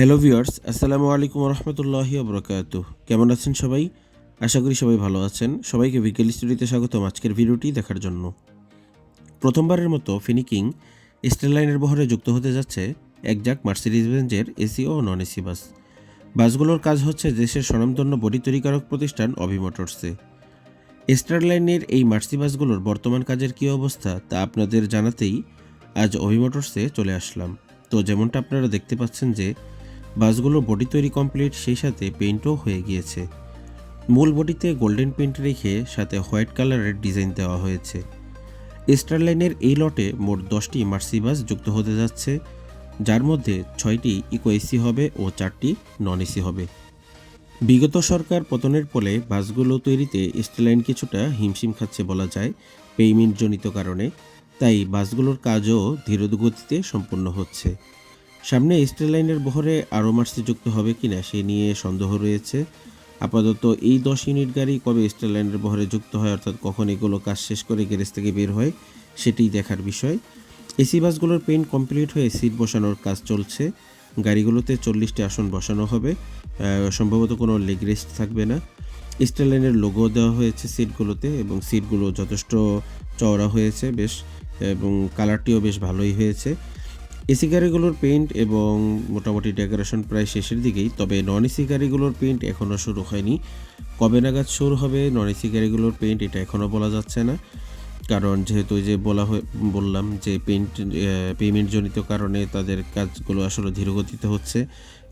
Hello viewers আসসালামু আলাইকুম রহমতুল্লাহি বরকাত কেমন আছেন সবাই? আশা করি সবাই ভালো আছেন। সবাইকে বিকেল স্টুডিওতে স্বাগতম আজকের ভিডিওটি দেখার জন্য। প্রথমবারের মতো ফিনিকিং স্টেল লাইনের বহরে যুক্ত হতে যাচ্ছে একজাক মার্সিডিজ বেঞ্জের এসি ও নন এসি বাস। বাসগুলোর কাজ হচ্ছে দেশের স্বনামধন্য বডি তৈরিকারক প্রতিষ্ঠান অভি মোটরসে স্টার লাইনের এই মার্সি বাসগুলোর বর্তমান কাজের কী অবস্থা তা আপনাদের জানাতেই আজ অভি মোটরসে চলে আসলাম। তো যেমনটা আপনারা দেখতে পাচ্ছেন যে বাসগুলোর বডি তৈরি কমপ্লিট সেই সাথে পেইন্টও হয়ে গিয়েছে। মূল বডিতে গোল্ডেন পেইন্ট রেখে সাথে হোয়াইট কালারের ডিজাইন দেওয়া হয়েছে। স্টার লাইনের এই লটে মোট দশটি মার্সি বাস যুক্ত হতে যাচ্ছে, যার মধ্যে ছয়টি ইকো এসি হবে ও চারটি নন এসি হবে। বিগত সরকার পতনের ফলে বাসগুলো তৈরিতে স্টেলাইন কিছুটা হিমশিম খাচ্ছে বলা যায় পেইমেন্টজনিত কারণে, তাই বাসগুলোর কাজও ধীরগতিতে সম্পন্ন হচ্ছে। সামনে স্টেল লাইনের বহরে আরও মার্সি যুক্ত হবে কিনা সে নিয়ে সন্দেহ রয়েছে। আপাতত এই দশ ইউনিট গাড়ি কবে স্টেল লাইনের বহরে যুক্ত হয়, অর্থাৎ কখন এগুলো কাজ শেষ করে গ্যারেজ থেকে বের হয়, সেটিই দেখার বিষয়। এসি বাসগুলোর পেইন্ট কমপ্লিট হয়ে সিট বসানোর কাজ চলছে। গাড়িগুলোতে চল্লিশটি আসন বসানো হবে। সম্ভবত কোনো লেগ রেস্ট থাকবে না। স্টেল লাইনের লোগো দেওয়া হয়েছে সিটগুলোতে এবং সিটগুলো যথেষ্ট চওড়া হয়েছে বেশ, এবং কালারটিও বেশ ভালোই হয়েছে। এসি গাড়িগুলোর পেইন্ট এবং মোটামুটি ডেকোরেশন প্রায় শেষের দিকেই, তবে নন এসি গাড়িগুলোর পেইন্ট এখনও শুরু হয়নি। কবে নাগাদ শুরু হবে নন এসি গাড়িগুলোর পেইন্ট এটা এখনও বলা যাচ্ছে না। কারণ যেহেতু যে বলা হয়ে বললাম যে পেইন্ট পেমেন্ট জনিত কারণে তাদের কাজগুলো আসলে ধীরগতিতে হচ্ছে।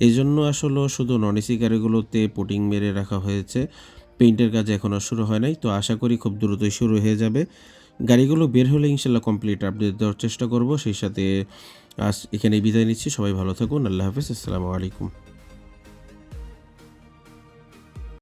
এই জন্য আসলে শুধু নন এসি গাড়িগুলোতে পোটিং মেরে রাখা হয়েছে। পেইন্টের কাজ এখনও শুরু হয় নাই, তো আশা করি খুব দ্রুতই শুরু হয়ে যাবে। গাড়িগুলো বের হলে ইনশাল্লাহ কমপ্লিট আপডেট দেওয়ার চেষ্টা করব। সেই সাথে আজ এখানে বিদায় নিচ্ছি। সবাই ভালো থাকুন। আল্লাহ হাফিজ। আসসালামু আলাইকুম।